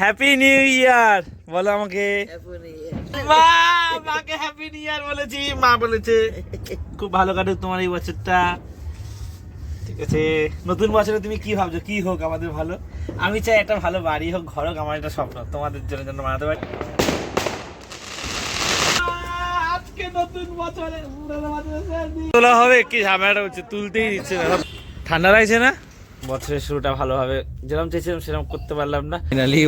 Happy new year বলো আমাকে। মা মাকে হ্যাপি নিউ ইয়ার বলেছি মা বলেছে। খুব ভালো কাটুক তোমার এই বছরটা। ঠিক আছে নতুন বছরে তুমি কি ভাবছ? কি হোক আমাদের ভালো। আমি চাই একটা ভালো বাড়ি হোক ঘর হোক আমার একটা স্বপ্ন। তোমাদের জন্য জন্য বানাতে পারি। তোলা হবে কি ঝামেলাটা হচ্ছে তুলতেই দিচ্ছে না। ঠান্ডা লাগছে না? বছরের শুরুটা ভালোভাবে যেরকম চেয়েছিলাম সেরকম করতে পারলাম না। ফাইনালি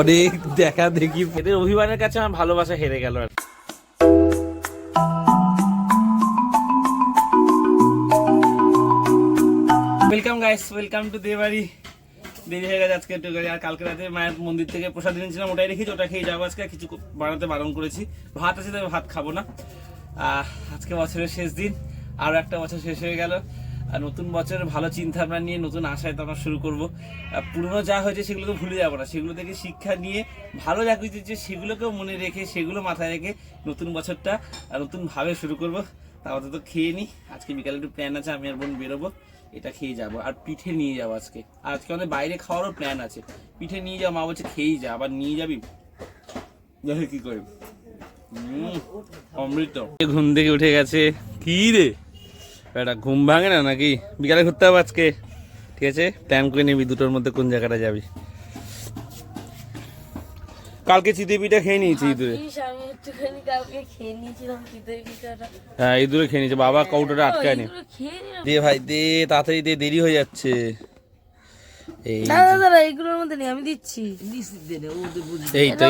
অনেক দেখা দেখি। এদের অভিমানের কাছে আমার ভালোবাসা হেরে গেল আর ওয়েলকাম গাইস ওয়েলকাম টু দেবাড়ি দেরি হয়ে গেছে আজকে একটু। আর কালকে রাতে মায়ের মন্দির থেকে প্রসাদ এনেছিলাম ওটাই রেখেছি ওটা খেয়ে যাব আজকে কিছু বানাতে বারণ করেছি। ভাত আছে তবে ভাত খাব না। আহ, আজকে বছরের শেষ দিন আরও একটা বছর শেষ হয়ে গেল। নতুন বছরের ভালো চিন্তা ভাবনা নিয়ে নতুন আশায় তো আমরা শুরু করব। পুরনো যা হয়েছে সেগুলোকে ভুলে যাব না। সেগুলো থেকে শিক্ষা নিয়ে ভালো যা কিছু হচ্ছে সেগুলোকেও মনে রেখে সেগুলো মাথায় রেখে নতুন বছরটা নতুনভাবে শুরু করব। তার তো খেয়ে নিই আজকে বিকালে একটু প্ল্যান আছে আমি আর বোন বেরোবো। এটা খেয়ে যাব। আর পিঠে নিয়ে যাব আজকে। আর আজকে আমাদের বাইরে খাওয়ারও প্ল্যান আছে। পিঠে নিয়ে যাব মা বলছে খেয়েই যা। আবার নিয়ে যাবি? দেখে কি করে। অমৃত। ঘুম থেকে উঠে গেছে। কি রে? এটা ঘুম ভাঙে না নাকি? বিকালে ঘুরতে হবে আজকে। ঠিক আছে? প্ল্যান করে নিবি দুটোর মধ্যে কোন জায়গাটা যাবি। কালকে চিতে পিঠা খেয়ে নিয়েছি ইঁদুরে। হ্যাঁ ইঁদুরে খেয়ে নিয়েছে। বাবা কৌটোটা আটকায় নি দে ভাই দে তাড়াতাড়ি দে দেরি হয়ে যাচ্ছে। এই দাদা এগুলোর মধ্যে নেই আমি দিচ্ছি। এই তো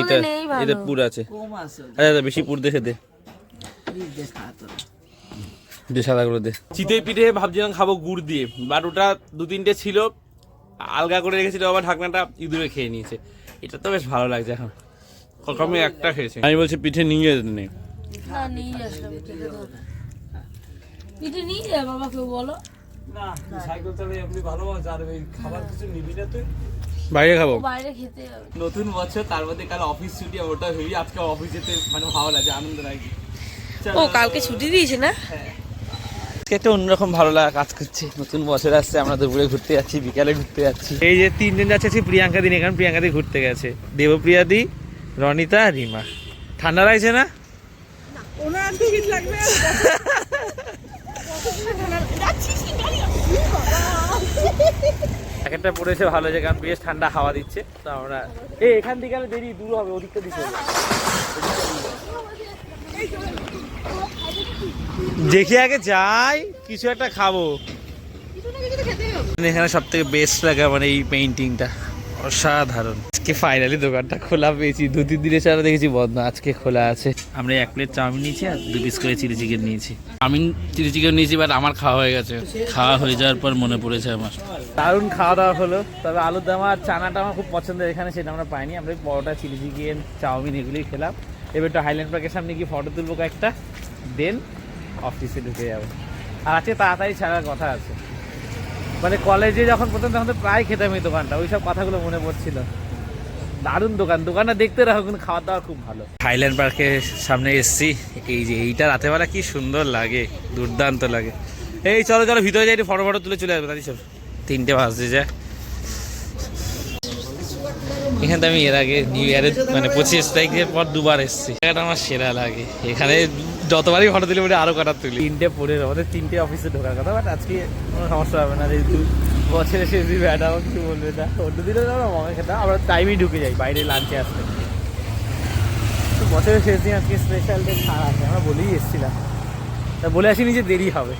এইটা পুর আছে। আচ্ছা আচ্ছা বেশি পুর দেখে দে। দে সাদা করে দে। চিতই পিঠে ভাবছিলাম খাব গুড় দিয়ে বাট ওটা দু তিনটে ছিল। আলগা করে রেখেছিল আবার ঢাকনাটা ইঁদুরে খেয়ে নিয়েছে। এটা তো বেশ ভালো লাগছে এখন। কমে একটা খেয়েছে। আমি বলছি পিঠে নিয়ে যেতে নেই। পিঠে নিয়ে যা বাবাকে বলো। বাইরে খাব। নতুন বছর তার মধ্যে কাল অফিস ছুটি ওটা ভেবি আজকে অফিস যেতে মানে ভালো লাগে আনন্দ লাগে। ও কালকে ছুটি দিয়েছে না? আজকে একটা অন্যরকম ভালো লাগা কাজ করছে। নতুন বছর আসছে আমরা দুপুরে ঘুরতে যাচ্ছি বিকালে ঘুরতে যাচ্ছি। এই যে তিনজন যাচ্ছে আজকে প্রিয়াঙ্কা দিন এখানে প্রিয়াঙ্কা দি ঘুরতে গেছে। দেবপ্রিয়া দি রনিতা রিমা। ঠান্ডা লাগছে না? একটা পড়েছে ভালো যে কারণ বেশ ঠান্ডা হাওয়া দিচ্ছে। তো আমরা এই এখান থেকে দেরি দূর হবে ওদিকটা দিকে হবে। দেখি আগে যাই, কিছু একটা খাব। এখানে সব থেকে বেস্ট লাগে আমার এই পেইন্টিংটা অসাধারণ। আজকে ফাইনালি দোকানটা খোলা পেয়েছি। দু, তিন দিনের ছাড়া দেখেছি বন্ধ, আজকে খোলা আছে। আমরা এক প্লেট চাউমিন নিয়েছি আর দু পিস করে চিলি চিকেন নিয়েছি। চাউমিন চিলি চিকেন নিয়েছি বাট আমার খাওয়া হয়ে গেছে। খাওয়া হয়ে যাওয়ার পর মনে পড়েছে আমার। দারুণ খাওয়া দাওয়া হলো। তবে আলুর দাম আর চানাটা আমার খুব পছন্দের। এখানে সেটা আমরা পাইনি। আমরা পরোটা চিলি চিকেন চাউমিন এগুলোই খেলাম। এবার একটু হাইল্যান্ড পার্কের সামনে গিয়ে ফটো তুলবো কয়েকটা। দেন অফিসে ঢুকে যাব। আর আজকে তাড়াতাড়ি ছাড়ার কথা আছে। মানে কলেজে যখন প্রথম, তখন তো প্রায় খেতাম এই দোকানটা। ওইসব কথাগুলো মনে পড়ছিল। দারুণ দোকান। দোকানটা দেখতে রাখো, কিন্তু খাওয়া দাওয়া খুব ভালো। হাইল্যান্ড পার্কের সামনে এসছি। এই যে এইটা রাতেবেলা কি সুন্দর লাগে, দুর্দান্ত লাগে। এই চলো চলো, ভিতরে যাই ফটো ফটো তুলে চলে আসবে। তাই চলো, তিনটে বাজতে যায়। এখানে তো আমি এর আগে নিউ ইয়ারের মানে পঁচিশ তারিখের পর দুবার এসেছি। জায়গাটা আমার সেরা লাগে। এখানে যতবারই ফটো তুলে বলে আরও কটা তুলি। তিনটে পরে আমাদের তিনটে অফিসে ঢোকার কথা বাট আজকে কোনো সমস্যা হবে না যেহেতু বছরে শেষ দিন ম্যাডাম কিছু বলবে না অন্য দিনে আমরা মনে খেতাম আমরা টাইমেই ঢুকে যাই বাইরে লাঞ্চে আসতে। তো বছরের শেষ দিন আজকে স্পেশাল ডে ছাড় আছে আমরা বলেই এসেছিলাম। তা বলে আসিনি যে দেরি হবে।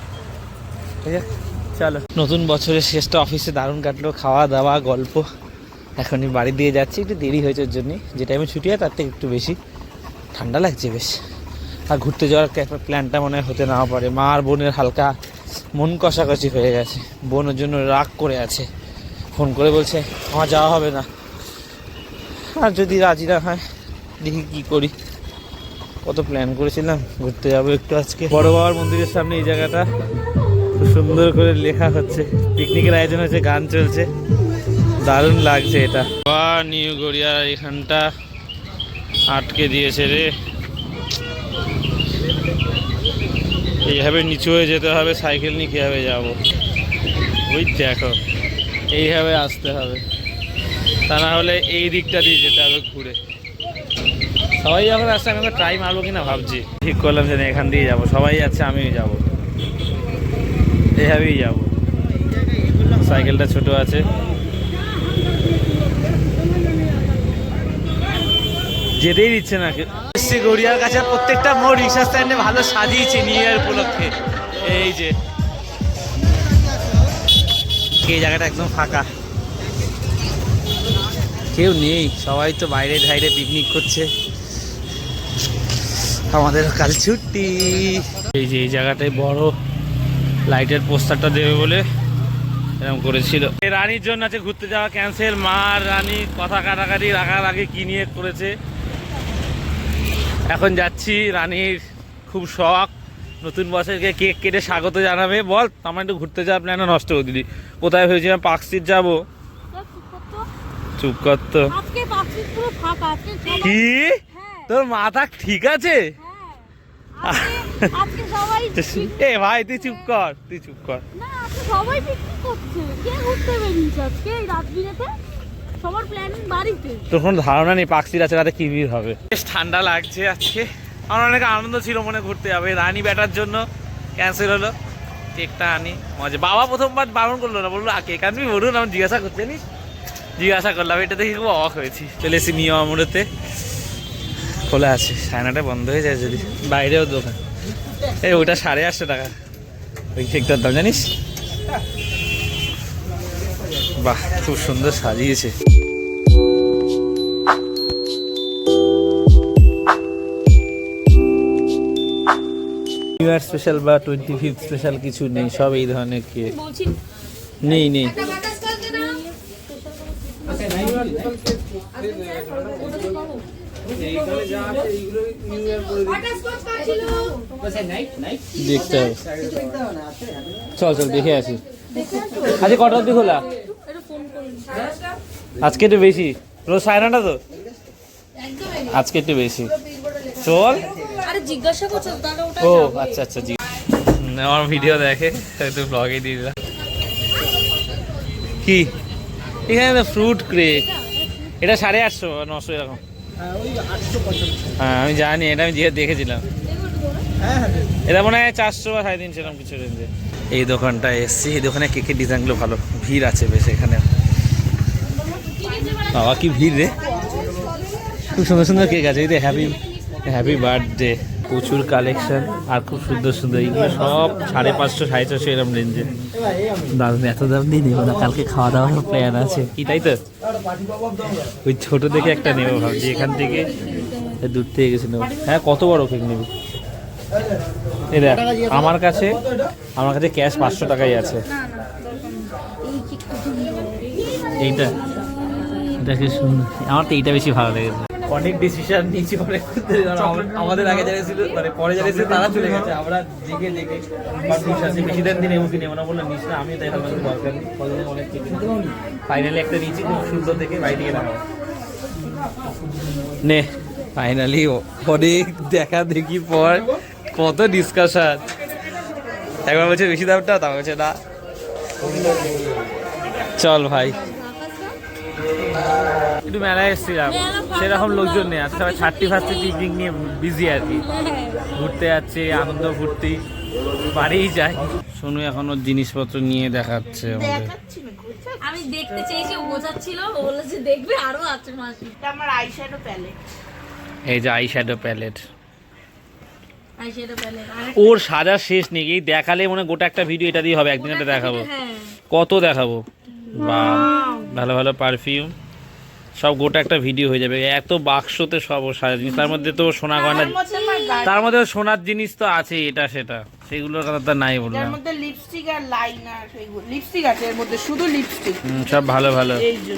ঠিক আছে চলো। নতুন বছরের শেষটা অফিসে দারুণ কাটলো খাওয়া দাওয়া গল্প। এখনই বাড়ি দিয়ে যাচ্ছি একটু দেরি হয়েছে ওর জন্যই। যে টাইমে ছুটি হয় তার থেকে একটু বেশি। ঠান্ডা লাগছে বেশ। আর ঘুরতে যাওয়ার একটা প্ল্যানটা মনে হতে না পারে। মা আর বোনের হালকা মন কষাকষি হয়ে গেছে। বোনের জন্য রাগ করে আছে। ফোন করে বলছে, আমার যাওয়া হবে না। আর যদি রাজি না হয়, দেখি কি করি। কত প্ল্যান করেছিলাম, ঘুরতে যাব একটু আজকে। বড় বাবার মন্দিরের সামনে এই জায়গাটা খুব সুন্দর করে লেখা হচ্ছে। পিকনিকের আয়োজন হচ্ছে গান চলছে। দারুণ লাগছে এটা। বা নিউ গড়িয়া এখানটা আটকে দিয়েছে রে। এইভাবে নিচু হয়ে যেতে হবে, সাইকেল নিয়ে কীভাবে যাব? ওই দেখো এইভাবে আসতে হবে। তা না হলে এই দিকটা দিয়ে যেতে হবে ঘুরে। সবাই যখন আসছে, আমি ট্রাই মারবো কিনা ভাবছি। ঠিক করলাম যে এখান দিয়ে যাব। সবাই যাচ্ছে, আমিও যাব। এইভাবেই যাব। সাইকেলটা ছোট আছে। যেতেই দিচ্ছে না। এসছি গড়িয়ার কাছে প্রত্যেকটা মোড় রিক্সা স্ট্যান্ডে ভালো সাজিয়েছে নিউ ইয়ার উপলক্ষে। এই যে। এই জায়গাটা একদম ফাঁকা। কেউ নেই, সবাই তো বাইরে ধাইরে পিকনিক করছে। আমাদের কাল ছুটি। এই যে এই জায়গাটায় বড় লাইটের পোস্টারটা দেবে বলে এরকম করেছিল। রানীর জন্য আছে ঘুরতে যাওয়া ক্যান্সেল মা আর রানী কথা কাটাকাটি রাখার আগে কি নিয়ে করেছে? এখন যাচ্ছি রানীর খুব শখ। নতুন বছরকে কেক কেটে স্বাগত জানাবে। বল, আমার একটু ঘুরতে যাওয়ার প্ল্যানও নষ্ট করে দিলি। কোথায় ভেবেছিলাম পার্ক স্ট্রিট যাব? চুপ কর তো। কি? তোর মাথা ঠিক আছে? এ ভাই, তুই চুপ কর, তুই চুপ কর। সবাই পিকনিক করছে। কে ঘুরতে বেরিয়েছে আজকে রাত বিরেতে সবার প্ল্যানিং বাড়িতে। তোর কোনো ধারণা নেই পাকসির আছে রাতে কি ভিড় হবে? বেশ ঠান্ডা লাগছে আজকে। আমার অনেক আনন্দ ছিল মনে ঘুরতে যাবে। রানী ব্যাটার জন্য ক্যান্সেল হলো। কেকটা আনি মজা। বাবা প্রথমবার বারণ করল না বলল কেক আনবি? বলুন আমি জিজ্ঞাসা করতে জানিস জিজ্ঞাসা করলাম এটা দেখে খুব অবাক হয়েছি। চলে এসেছি নিয়ম আমরতে খোলা আছে সায়নাটা বন্ধ হয়ে যায় যদি। বাইরেও দোকান। এই ওটা সাড়ে আটশো টাকা। ওই কেকটার দাম জানিস? বাহ খুব সুন্দর সাজিয়েছে। ইয়ার স্পেশাল বা টোয়েন্টি ফিফথ স্পেশাল কিছু নেই সব এই ধরনের কেক নেই নেই। দেখতে হবে। চল চল দেখে আসি। আজকে কটা অব্দি খোলা? এটা আজকে একটু বেশি। রোজ সাড়ে নটা তো? আজকে একটু বেশি। চল। জিজ্ঞাসা করছ তাহলে ওটা ও আচ্ছা আচ্ছা জি। আমার ভিডিও দেখে একটু ব্লগে দিয়ে দিলাম। কি? এখানে তো ফ্রুট ক্রেক এটা সাড়ে আটশো নশো এরকম। হ্যাঁ আমি জানি এটা আমি যেহেতু দেখেছিলাম। এটা মনে হয় চারশো বা সাড়ে তিনশো এরকম কিছু রেঞ্জে এই দোকানটায় এসছি এই দোকানে কেকের ডিজাইনগুলো ভালো ভিড় আছে বেশ এখানে। বাবা কি ভিড় রে। খুব সুন্দর সুন্দর কেক আছে এই যে হ্যাপি হ্যাপি বার্থডে প্রচুর কালেকশন আর খুব সুন্দর সুন্দর এইগুলো সব সাড়ে পাঁচশো সাড়ে চারশো এরকম রেঞ্জে দারুণ এত দাম দিয়ে নেব না কালকে খাওয়া দাওয়ার প্ল্যান আছে। কি তাই তো? ওই ছোট থেকে একটা নেব ভাবছি এখান থেকে দূর থেকে গেছে নেব। হ্যাঁ কত বড় কেক নেবি? এই দেখ আমার কাছে আমার কাছে ক্যাশ পাঁচশো টাকাই আছে। এইটা? এটা কি সুন্দর। আমার তো এইটা বেশি ভালো লেগেছে অনেক ডিসিশন নিয়েছি পরে আমাদের আগে যারা ছিল মানে পরে যারা ছিল তারা চলে গেছে। আমরা দেখে দেখে বেশি দিন দিন এমন কিনে ওনা বললাম নিস না আমি তাই ভাবলাম দরকার নেই অনেক ফাইনালি একটা নিয়েছি খুব সুন্দর দেখে থেকে নে ফাইনালি অনেক দেখা দেখি পর কত ডিসকাশন একবার বলছে বেশি দামটা? তা বলছে না। চল ভাই। একটু মেলায় এসেছিলাম। সেরকম লোকজন নেই আজকে সবাই থার্টি ফার্স্টে পিকনিক নিয়ে বিজি আর কি। ঘুরতে যাচ্ছে আনন্দ ফুর্তি বাড়িই যায়। সোনু এখন জিনিসপত্র নিয়ে দেখাচ্ছে আমাদের। আমি দেখতে চেয়েছি বোঝাচ্ছিল ও বলেছে দেখবে আরও আছে মাসি। এটা আমার আইশ্যাডো প্যালেট এই যে আই শ্যাডো প্যালেট ওর সাজা শেষ নেই এই দেখালে মনে হয় গোটা একটা ভিডিও এটা দিয়ে হবে একদিন একটা দেখাবো। হ্যাঁ। কত দেখাবো? বা ভালো ভালো পারফিউম সব গোটা একটা ভিডিও হয়ে যাবে। এত বাক্সতে সব সাজা জিনিস। তার মধ্যে তো সোনা গয়না তার মধ্যে সোনার জিনিস তো আছে এটা সেটা। সেগুলোর কথা তো নাই এর বললাম মধ্যে লিপস্টিক আর লাইনার সেইগুলো লিপস্টিক আছে এর মধ্যে শুধু লিপস্টিক হুম, সব ভালো ভালো। এই যে।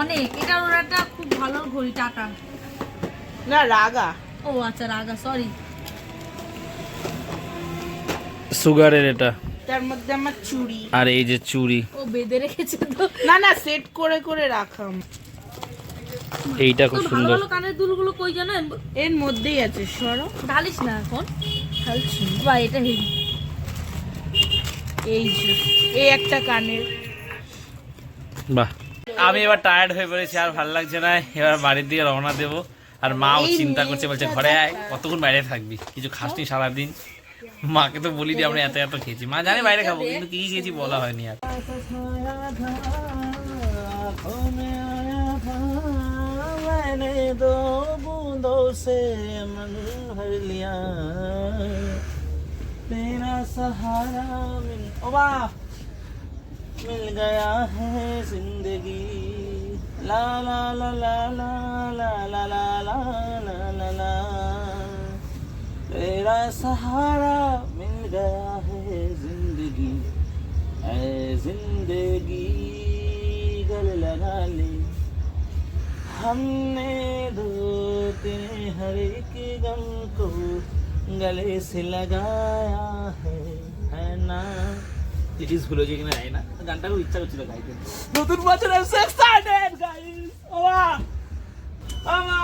অনেক। এটা ওর একটা খুব ভালো ঘড়ি টাকা না রাগা। ও আচ্ছা রাগা সরি সুগারের এটা। তার মধ্যে আমার চুড়ি। আর এই যে চুড়ি। ও বেঁধে রেখেছে তো। না না সেট করে করে রাখাম। এইটা খুব সুন্দর। ভালো কানের দুলগুলো কই জানেন? এর মধ্যেই আছে সরো। ঢালিস না এখন। ঢালছি বা এটা হেভি এই যে এই একটা কানের। বাহ। আমি এবার টায়ার্ড হয়ে পড়েছি আর ভালো লাগছে না। এবার বাড়ির দিকে রওনা দেবো। আর মাও চিন্তা করছে বলছে ঘরে আয় কতক্ষণ বাইরে থাকবি? কিছু খাসনি সারাদিন? মাকে তো বলিনি আমরা এত এত খেয়েছি মা জানে বাইরে খাবো কিন্তু কি কি খেয়েছি বলা হয়নি আর मैंने दो बूंदों से मन भर लिया तेरा सहारा मिल ओ वाह मिल गया है जिंदगी ला ला ला ला ला ला ला ला ला ला ला ला तेरा सहारा मिल गया है जिंदगी ऐ जिंदगी गल लगा ले हमने दो तेरे हर एक गम को गले से लगाया है है ना চিঠিস ভুলে যে কিনা যায় না গানটা খুব ইচ্ছা করছিল গাইতে নতুন বছর আমি সো এক্সাইটেড গাইস ওমা আমা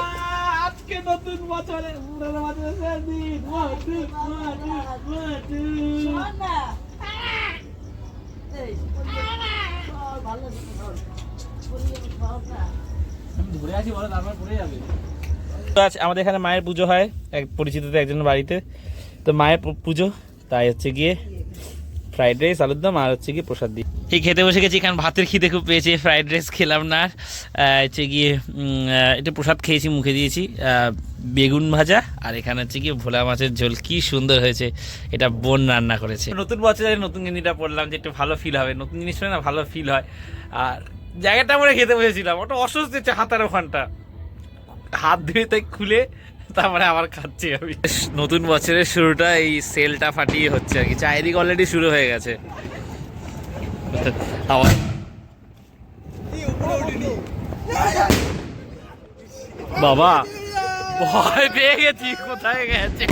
আজকে নতুন বছরে পুরনো বছরের দিন মাটু মাটু। মাটু আমাদের এখানে মায়ের পুজো হয় এক পরিচিত একজনের বাড়িতে। তো মায়ের পুজো তাই হচ্ছে গিয়ে ফ্রাইড রাইস আলুর দম আর হচ্ছে গিয়ে প্রসাদ দিই এই খেতে বসে গেছি কারণ ভাতের খিদে খুব পেয়েছে ফ্রাইড রাইস খেলাম না হচ্ছে গিয়ে একটু প্রসাদ খেয়েছি মুখে দিয়েছি। বেগুন ভাজা আর এখানে হচ্ছে গিয়ে ভোলা মাছের ঝোল কি সুন্দর হয়েছে এটা বোন রান্না করেছে। নতুন বছরে নতুন জিনিসটা পড়লাম যে একটু ভালো ফিল হবে নতুন জিনিস না ভালো ফিল হয়। আর জায়গাটা আমরা খেতে বসেছিলাম ওটা অস্বস্তি হচ্ছে হাতার ওখানটা। হাত ধুয়ে তাই খুলে তারপরে আবার খাচ্ছি আমি। নতুন বছরের শুরুটা এই সেলটা ফাটিয়ে হচ্ছে আর কি। চারিদিক অলরেডি শুরু হয়ে গেছে। বাবা, ভয় পেয়ে গেছি, কোথায় গেছে?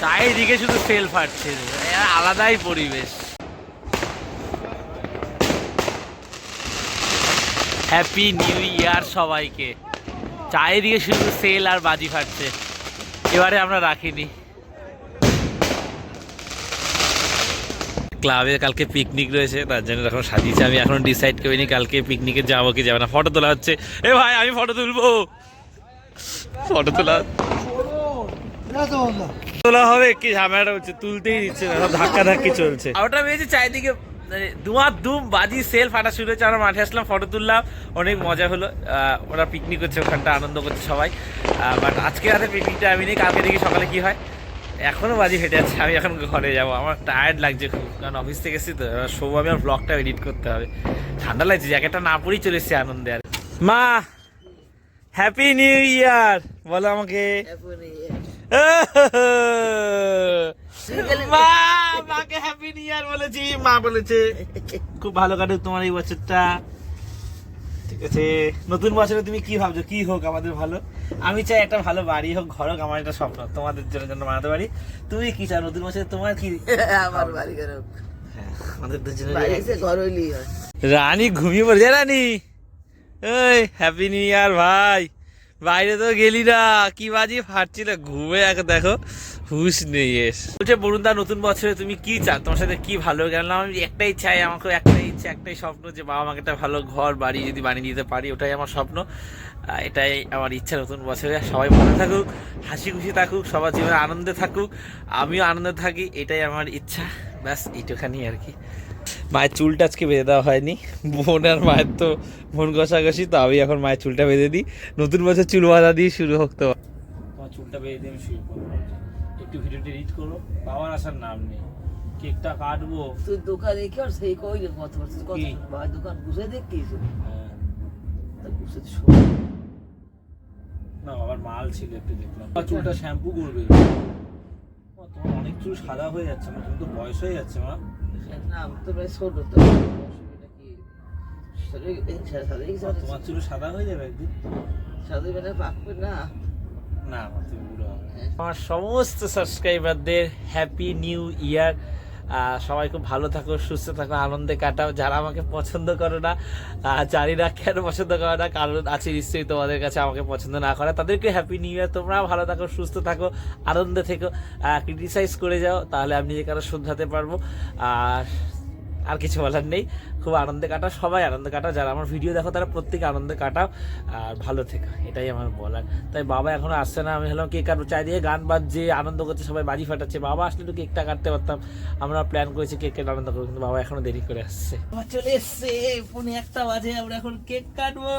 চারিদিকে শুধু সেল ফাটছে আলাদাই পরিবেশ। হ্যাপি নিউ ইয়ার সবাইকে। চারিদিকে শুধু সেল আর বাজি ফাটছে এবারে আমরা রাখিনি। ক্লাবে কালকে পিকনিক রয়েছে তার জন্য এখন সাজিয়েছি। আমি এখন ডিসাইড করিনি কালকে পিকনিকে যাব কি যাবে না। ফটো তোলা হচ্ছে। এ ভাই আমি ফটো তুলবো। ফটো তোলা তোলা হবে কি ঝামেলাটা হচ্ছে তুলতেই দিচ্ছে না ধাক্কা ধাক্কি চলছে। ওটা ভেবেছি চারিদিকে। দুমার দুম বাজি সেল ফাটা শুরু হয়েছে আমরা মাঠে আসলাম ফটো তুললাম অনেক মজা হলো। ওরা পিকনিক করছে ওখানটা আনন্দ করছে সবাই। বাট আজকে রাতে পিকনিকটা আমি নেই কালকে দেখি সকালে কি হয়। এখনও বাজি ফেটে যাচ্ছে আমি এখন ঘরে যাব আমার টায়ার্ড লাগছে খুব কারণ অফিস থেকে এসেছি তো এবার শোবো আমি আর ব্লগটা এডিট করতে হবে। ঠান্ডা লাগছে জ্যাকেটটা না পরেই চলে এসেছি আনন্দে আর। মা হ্যাপি নিউ ইয়ার বলো আমাকে। মা! মাকে হ্যাপি নিউ ইয়ার বলেছি মা বলেছে খুব ভালো কাটুক তোমার এই বছরটা। ঠিক আছে নতুন বছরে তুমি কি ভাবছ? কি হোক আমাদের ভালো। আমি চাই একটা ভালো বাড়ি হোক ঘর হোক আমার একটা স্বপ্ন তোমাদের জন্য জন্য বানাতে পারি। তুমি কি চাও নতুন বছরে? তোমার কি? আমার বাড়ি কেন হ্যাঁ, আমাদের দুজনের ঘর হইলেই হয়। রানী ঘুমিয়ে পড়েছে রানী। এই হ্যাপি নিউ ইয়ার ভাই। বাইরে তো গেলি না কি বাজি ফাটছিল ঘুমে এক দেখো। হুশ নেই এস বলছে বরুণদা নতুন বছরে তুমি কি চাও তোমার সাথে কি ভালো গেল? আমি একটাই চাই আমাকে একটাই ইচ্ছা একটাই স্বপ্ন যে বাবা আমাকে একটা ভালো ঘর বাড়ি যদি বানিয়ে দিতে পারি ওটাই আমার স্বপ্ন। এটাই আমার ইচ্ছা নতুন বছরে। সবাই ভালো থাকুক হাসি খুশি থাকুক সবার জীবনে আনন্দে থাকুক। আমিও আনন্দে থাকি এটাই আমার ইচ্ছা। ব্যাস এইটুখানি আর কি। মায়ের চুলটা আজকে বেঁধে দেওয়া হয়নি। বোন আর মায়ের তো বোন ঘষাঘষি তো আমি এখন মায়ের চুলটা বেঁধে দিই। নতুন বছর চুল বাঁধা দিয়ে শুরু হোক তো চুলটা বেঁধে দিয়ে আমি শুরু করব। একটু ভিডিওটি এডিট করো। বাবার আসার নাম নেই। কেকটা কাটবো। তুই দোকানে কি আর সেই কই রে কত বছর কত? ভাই দোকান বুঝে দেখতিস হ্যাঁ। তা বুঝে তো না বাবার মাল ছিল একটু দেখলাম। বাবা চুলটা শ্যাম্পু করবে। তোমার অনেক চুল সাদা হয়ে যাচ্ছে মা। তুমি তো বয়স হয়ে যাচ্ছে মা। না আমি তো বেশ ছোট তো তোমার চুল সাদা হয়ে যাবে একদিন। সাদে মানে পাকবে না। আমার সমস্ত সাবস্ক্রাইবারদের হ্যাপি নিউ ইয়ার সবাই খুব ভালো থাকো, সুস্থ থাকো, আনন্দে কাটাও। যারা আমাকে পছন্দ করো না জানি না কেন পছন্দ করো না, কারণ আছে নিশ্চয়ই তোমাদের কাছে আমাকে পছন্দ না করা। তাদেরকে হ্যাপি নিউ ইয়ার তোমরাও ভালো থাকো, সুস্থ থাকো, আনন্দে থেকো। ক্রিটিসাইজ করে যাও, তাহলে আমি নিজেকে আরও শুধরাতে পারব। আর আর কিছু বলার নেই। খুব আনন্দে কাটা সবাই আনন্দে কাটা যারা আমার ভিডিও দেখো তারা প্রত্যেকে আনন্দে কাটাও আর ভালো থেকো এটাই আমার বলার। তাই বাবা এখনও আসছে না আমি হলাম কেক কাটবো। চারিদিকে গান বাজছে আনন্দ করছে সবাই বাজি ফাটাচ্ছে। বাবা আসলে একটু কেকটা কাটতে পারতাম। আমরা প্ল্যান করেছি কেক কেটে আনন্দ করব কিন্তু বাবা এখনও দেরি করে আসছে। চলে এসছে ফোনে একটা বাজে আমরা এখন কেক কাটবো।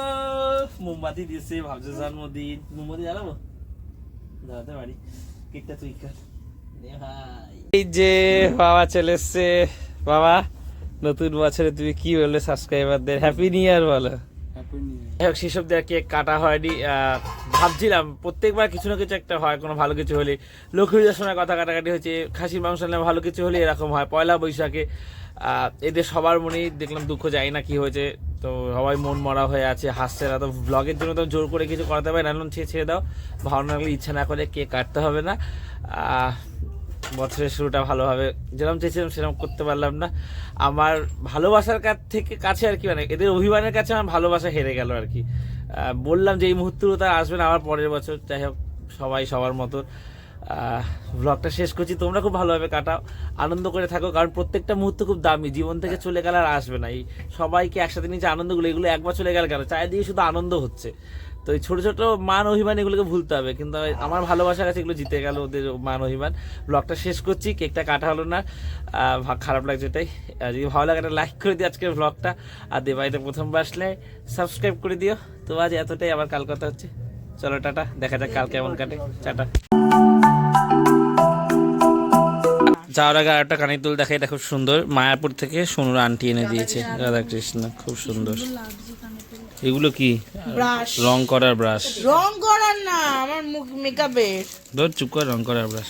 মোমবাতি দিয়েছে ভাবছে জন্মদিন। মোমবাতি জ্বালাবো? জ্বালাতে পারি। কেকটা তুই কাট। এই যে বাবা চলে এসছে। বাবা নতুন বছরে তুমি কি বললে সাবস্ক্রাইবারদের হ্যাপি নিউ ইয়ার বলো। যাই হোক সেসব দিয়ে কেক কাটা হয়নি ভাবছিলাম প্রত্যেকবার কিছু না কিছু একটা হয় কোনো ভালো কিছু হলে। লক্ষ্মী পুজোর সময় কথা কাটাকাটি হয়েছে খাসির মাংস নিলাম ভালো কিছু হলে এরকম হয়। পয়লা বৈশাখে আহ, এদের সবার মনেই দেখলাম দুঃখ যায় না কি হয়েছে। তো সবাই মন মরা হয়ে আছে হাসছে না। তো ব্লগের জন্য তো জোর করে কিছু করাতে পারে না। ছেড়ে ছেড়ে দাও। ভালো না ইচ্ছা না করে কেক কাটতে হবে না। আহ, বছরের শুরুটা ভালোভাবে যেরকম চেয়েছিলাম সেরকম করতে পারলাম না। আমার ভালোবাসার কাছ থেকে কাছে আর কি মানে এদের অভিমানের কাছে আমার ভালোবাসা হেরে গেল আর কি। বললাম যে এই মুহূর্তগুলো তার আসবে না আবার পরের বছর যাই হোক সবাই সবার মতো। ব্লগটা শেষ করছি তোমরা খুব ভালোভাবে কাটাও আনন্দ করে থাকো কারণ প্রত্যেকটা মুহূর্ত খুব দামি জীবন থেকে চলে গেলে আর আসবে না। এই সবাইকে একসাথে নিয়ে যে আনন্দগুলো এগুলো একবার চলে গেলে কেন? চারিদিকে শুধু আনন্দ হচ্ছে। তো এই ছোট ছোট মান অভিমান এগুলোকে ভুলতে হবে। কিন্তু আমার ভালোবাসার কাছে এগুলো জিতে গেল ওদের মান অভিমান। ব্লগটা শেষ করছি, কেকটা কাটা হলো না। খারাপ লাগছে এটাই। যদি ভালো লাগে, একটা লাইক করে দিও আজকের ব্লগটা আর দেবাইতে প্রথমবার আসলে সাবস্ক্রাইব করে দিও। তো আজ এতটাই, আবার কাল কথা হচ্ছে। চলো, টাটা। দেখা যাক কাল কেমন কাটে। টাটা। যাওয়ার আগে আরেকটা কানের দুল দেখাই, এটা খুব সুন্দর। মায়াপুর থেকে সোনুর আন্টি এনে দিয়েছে, রাধাকৃষ্ণ। খুব সুন্দর। এগুলো কি? ব্রাশ রং করার ব্রাশ রং করার না আমার মুখ মেকআপের ধর চুপ করে রং করার ব্রাশ